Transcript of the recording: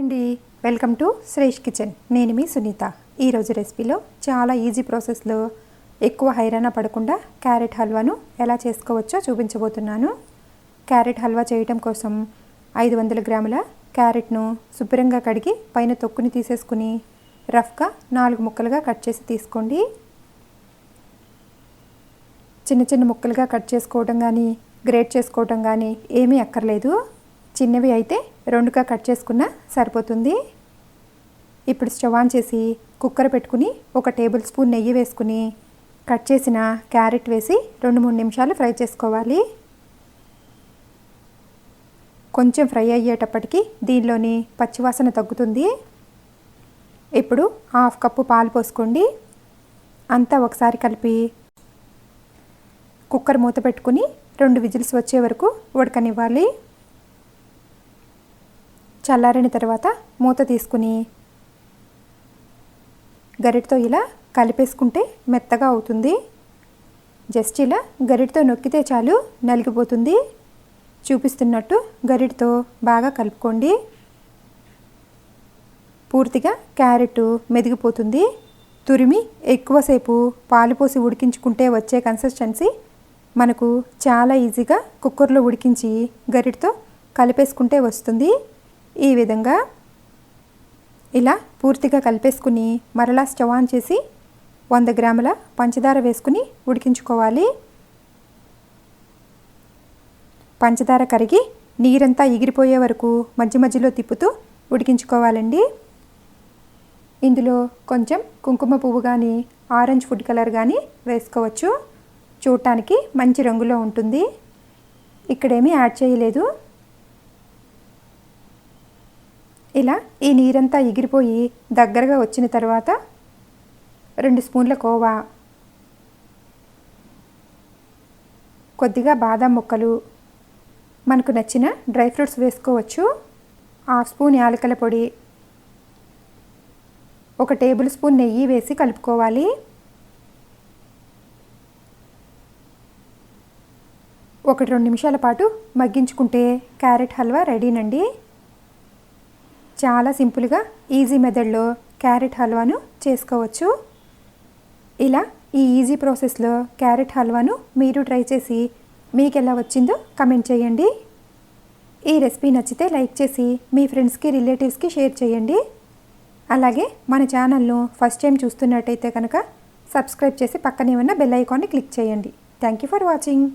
అండి. Welcome to Shresh kitchen నేను మీ సునీత. ఈరోజు రెసిపీలో చాలా ఈజీ ప్రాసెస్లో ఎక్కువ హైరాణ పడకుండా క్యారెట్ హల్వాను ఎలా చేసుకోవచ్చో చూపించబోతున్నాను. క్యారెట్ హల్వా చేయటం కోసం ఐదు వందల గ్రాముల క్యారెట్ను శుభ్రంగా కడిగి పైన తొక్కుని తీసేసుకుని రఫ్గా నాలుగు ముక్కలుగా కట్ చేసి తీసుకోండి. చిన్న చిన్న ముక్కలుగా కట్ చేసుకోవడం కానీ గ్రేట్ చేసుకోవటం కానీ ఏమీ అక్కర్లేదు. చిన్నవి అయితే రెండుగా కట్ చేసుకున్న సరిపోతుంది. ఇప్పుడు స్టవ్ ఆన్ చేసి కుక్కర్ పెట్టుకుని ఒక టేబుల్ స్పూన్ నెయ్యి వేసుకుని కట్ చేసిన క్యారెట్ వేసి రెండు మూడు నిమిషాలు ఫ్రై చేసుకోవాలి. కొంచెం ఫ్రై అయ్యేటప్పటికి దీనిలోని పచ్చివాసన తగ్గుతుంది. ఇప్పుడు హాఫ్ కప్పు పాలు పోసుకోండి. అంతా ఒకసారి కలిపి కుక్కర్ మూత పెట్టుకుని రెండు విజిల్స్ వచ్చే వరకు ఉడకనివ్వాలి. చల్లారిన తర్వాత మూత తీసుకుని గరిటతో ఇలా కలిపేసుకుంటే మెత్తగా అవుతుంది. జస్ట్ ఇలా గరిటతో నొక్కితే చాలు నలిగిపోతుంది. చూపిస్తున్నట్టు గరిటతో బాగా కలుపుకోండి. పూర్తిగా క్యారెట్ మెదిగిపోతుంది. తురిమి ఎక్కువసేపు పాలు పోసి ఉడికించుకుంటే వచ్చే కన్సిస్టెన్సీ మనకు చాలా ఈజీగా కుక్కర్లో ఉడికించి గరిటతో కలిపేసుకుంటే వస్తుంది. ఈ విధంగా ఇలా పూర్తిగా కలిపేసుకుని మరలా స్టవ్ ఆన్ చేసి వంద గ్రాముల పంచదార వేసుకుని ఉడికించుకోవాలి. పంచదార కరిగి నీరంతా ఎగిరిపోయే వరకు మధ్య మధ్యలో తిప్పుతూ ఉడికించుకోవాలండి. ఇందులో కొంచెం కుంకుమ పువ్వు కానీ ఆరెంజ్ ఫుడ్ కలర్ కానీ వేసుకోవచ్చు. చూడటానికి మంచి రంగులో ఉంటుంది. ఇక్కడేమీ యాడ్ చేయలేదు. ఇలా ఈ నీరంతా ఎగిరిపోయి దగ్గరగా వచ్చిన తర్వాత రెండు స్పూన్ల కోవా కొద్దిగా బాదం ముక్కలు మనకు నచ్చిన డ్రై ఫ్రూట్స్ వేసుకోవచ్చు. హాఫ్ స్పూన్ యాలకల పొడి ఒక టేబుల్ స్పూన్ నెయ్యి వేసి కలుపుకోవాలి. ఒకటి రెండు నిమిషాల పాటు మగ్గించుకుంటే క్యారెట్ హల్వా రెడీనండి. చాలా సింపుల్గా ఈజీ మెథడ్లో క్యారెట్ హల్వాను చేసుకోవచ్చు. ఇలా ఈ ఈజీ ప్రాసెస్లో క్యారెట్ హల్వాను మీరు ట్రై చేసి మీకు ఎలా వచ్చిందో కమెంట్ చేయండి. ఈ రెసిపీ నచ్చితే లైక్ చేసి మీ ఫ్రెండ్స్కి రిలేటివ్స్కి షేర్ చేయండి. అలాగే మన ఛానల్ను ఫస్ట్ టైం చూస్తున్నట్టయితే కనుక సబ్స్క్రైబ్ చేసి పక్కనే ఉన్న బెల్ ఐకాన్ని క్లిక్ చేయండి. Thank you for watching.